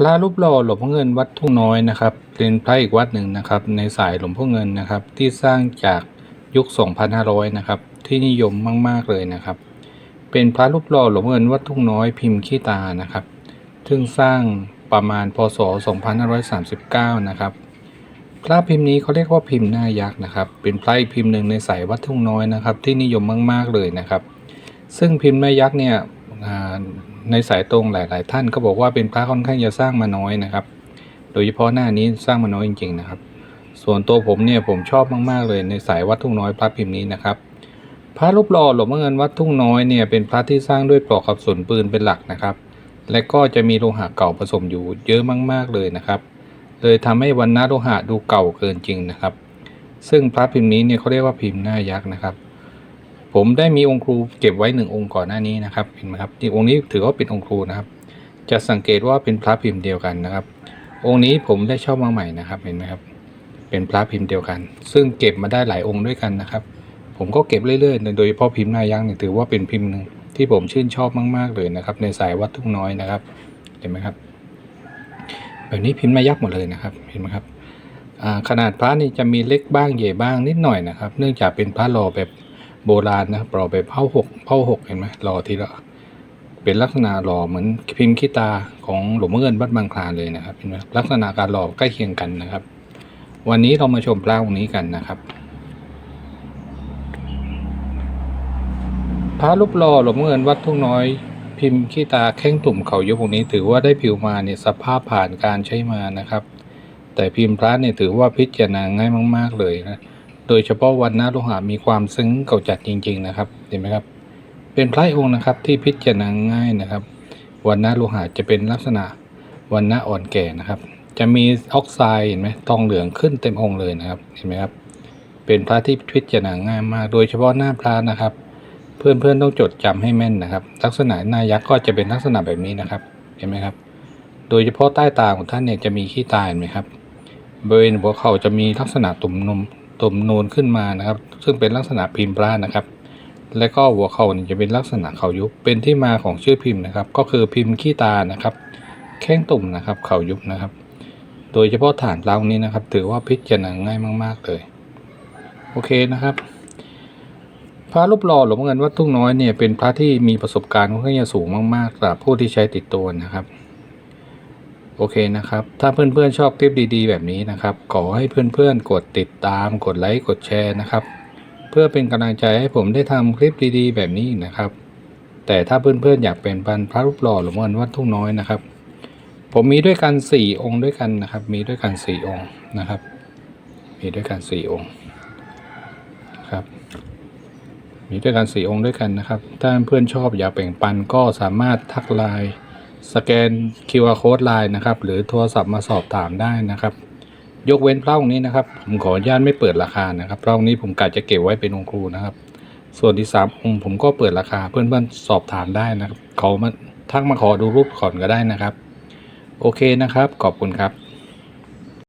พระรูปหล่อหลวงพ่อเงินวัดทุ่งน้อยนะครับ เป็นพระอีกวัดหนึ่งนะครับ ในสายหลวงพ่อเงินนะครับ ที่สร้างจากยุค 2500 นะครับ ที่นิยมมาก ๆ เลยนะครับ เป็นพระรูปหล่อหลวงพ่อเงินวัดทุ่งน้อยพิมพ์ขี้ตานะครับ ซึ่งสร้างประมาณพศ 2539 นะครับ พระพิมพ์นี้เขาเรียกว่าพิมพ์หน้ายักษ์นะครับ เป็นพระอีกพิมพ์หนึ่งในสายวัดทุ่งน้อยนะครับ ที่นิยมมาก ๆ เลยนะครับ ซึ่งพิมพ์หน้ายักษ์เนี่ย ในสายตรงหลาย ๆ ท่านก็บอกว่าเป็นพระค่อนข้างจะสร้างมาน้อยนะครับ โดยเฉพาะหน้านี้สร้างมาน้อยจริง ๆ นะครับ ส่วนตัวผมเนี่ยผมชอบมาก ๆ เลยในสายวัดทุ่งน้อยพระพิมพ์นี้นะครับ พระรูปหล่อหลวงพ่อเงินวัดทุ่งน้อยเนี่ยเป็นพระที่สร้างด้วยปลอกกระสุนปืนเป็นหลักนะครับ และก็จะมีโลหะเก่าผสมอยู่เยอะมาก ๆ เลยนะครับเลยทำให้วันนะโลหะดูเก่าเกินจริงนะครับ ซึ่งพระพิมพ์นี้เนี่ยเขาเรียกว่าพิมพ์หน้ายักษ์นะครับ ผมได้มีองค์ครูเก็บไว้หนึ่งองค์ก่อนหน้านี้นะครับเห็นไหมครับที่องค์นี้ถือว่าเป็นองค์ครูนะครับ จะสังเกตว่าเป็นพระพิมพ์เดียวกันนะครับ องค์นี้ผมได้เช่ามาใหม่นะครับเห็นไหมครับ เป็นพระพิมพ์เดียวกัน ซึ่งเก็บมาได้หลายองค์ด้วยกันนะครับ ผมก็เก็บเรื่อยๆ โดยเฉพาะพิมพ์นายักษ์เนี่ยถือว่าเป็นพิมพ์หนึ่งที่ผมชื่นชอบมากๆเลยนะครับ ในสายวัดทุ่งน้อยนะครับ เห็นไหมครับ แบบนี้พิมพ์หนายักษ์หมดเลยนะครับเห็นไหมครับขนาดพระนี่จะมีเล็กบ้างใหญ่บ้างนิดหน่อยนะครับ เนื่องจากเป็นพระหล่อแบบ โบราณนะครับหล่อแบบเผ้าหกเผ้าหกเห็นไหมหล่อทีละเป็นลักษณะหล่อเหมือนพิมพ์ขี้ตาของหลวงพ่อเงินวัดบางคลานเลยนะครับเห็นไหมลักษณะการหล่อใกล้เคียงกันนะครับ วันนี้เรามาชมพระองค์นี้กันนะครับพระรูปหล่อหลวงพ่อเงินวัดทุ่งน้อย พิมพ์ขี้ตาแข้งตุ่มเขายกองค์นี้ ถือว่าได้ผิวมาเนี่ยสภาพผ่านการใช้มานะครับ แต่พิมพ์พระเนี่ยถือว่าพิจารณาง่ายมาก ๆเลยนะ โดยเฉพาะวันนาโลหะมีความซึ้งเก่าจัดจริง ๆ นะครับเห็นไหมครับ เป็นพระองค์นะครับที่พิจารณาง่ายนะครับ วันนาโลหะจะเป็นลักษณะวันนาอ่อนแก่นะครับ จะมีออกไซด์เห็นไหมทองเหลืองขึ้นเต็มองค์เลยนะครับเห็นไหมครับ เป็นพระที่พิจารณาง่ายมาก โดยเฉพาะหน้าพระนะครับ เพื่อนๆต้องจดจำให้แม่นนะครับ ลักษณะหน้ายักษ์ก็จะเป็นลักษณะแบบนี้นะครับเห็นไหมครับ โดยเฉพาะใต้ตาของท่านเนี่ยจะมีขี้ตาเห็นไหมครับบริเวณหัวเข่าจะมีลักษณะตุ่มนม ตุ่มนูนขึ้นมานะครับ ซึ่งเป็นลักษณะพิมพ์พระนะครับ และก็หัวเข่าจะเป็นลักษณะเข่ายุบ เป็นที่มาของชื่อพิมพ์นะครับ ก็คือพิมพ์ขี้ตานะครับ แข้งตุ่มนะครับ เข่ายุบนะครับ โดยเฉพาะฐานเล้านี้นะครับ ถือว่าพิจารณาง่ายมาก ๆ เลย โอเคนะครับพระรูปหล่อหลวงเงินวัดทุ่งน้อยเนี่ยเป็นพระที่มีประสบการณ์ค่อนข้างสูงมากๆสำหรับผู้ที่ใช้ติดตัวนะครับ โอเคนะครับ ถ้าเพื่อนๆชอบคลิปดีๆ แบบนี้นะครับ ขอให้เพื่อนๆ กดติดตาม กดไลค์ กดแชร์นะครับ เพื่อเป็นกำลังใจให้ผมได้ทำคลิปดีๆ แบบนี้นะครับ แต่ถ้าเพื่อนๆ อยากเป็นพันพระรูปหล่อหลวงพ่อเงินวัดทุ่งน้อยนะครับ ผมมีด้วยกันสี่องค์ด้วยกันนะครับ มีด้วยกันสี่องค์นะครับ มีด้วยกันสี่องค์ครับ มีด้วยกันสี่องค์ด้วยกันนะครับ ถ้าเพื่อนชอบอยากแบ่งปันก็สามารถทักไลน์ สแกน QR Code ไลน์นะครับ หรือโทรศัพท์มาสอบถามได้นะครับ ยกเว้นพระองค์นี้นะครับ ผมขออนุญาตไม่เปิดราคานะครับพระองค์นี้ผมกะจะเก็บไว้เป็นองค์ครูนะครับ ส่วนที่สามองค์ผมก็เปิดราคาเพื่อนๆสอบถามได้นะครับเขามาทักมาขอดูรูปก่อนก็ได้นะครับ โอเคนะครับ ขอบคุณครับ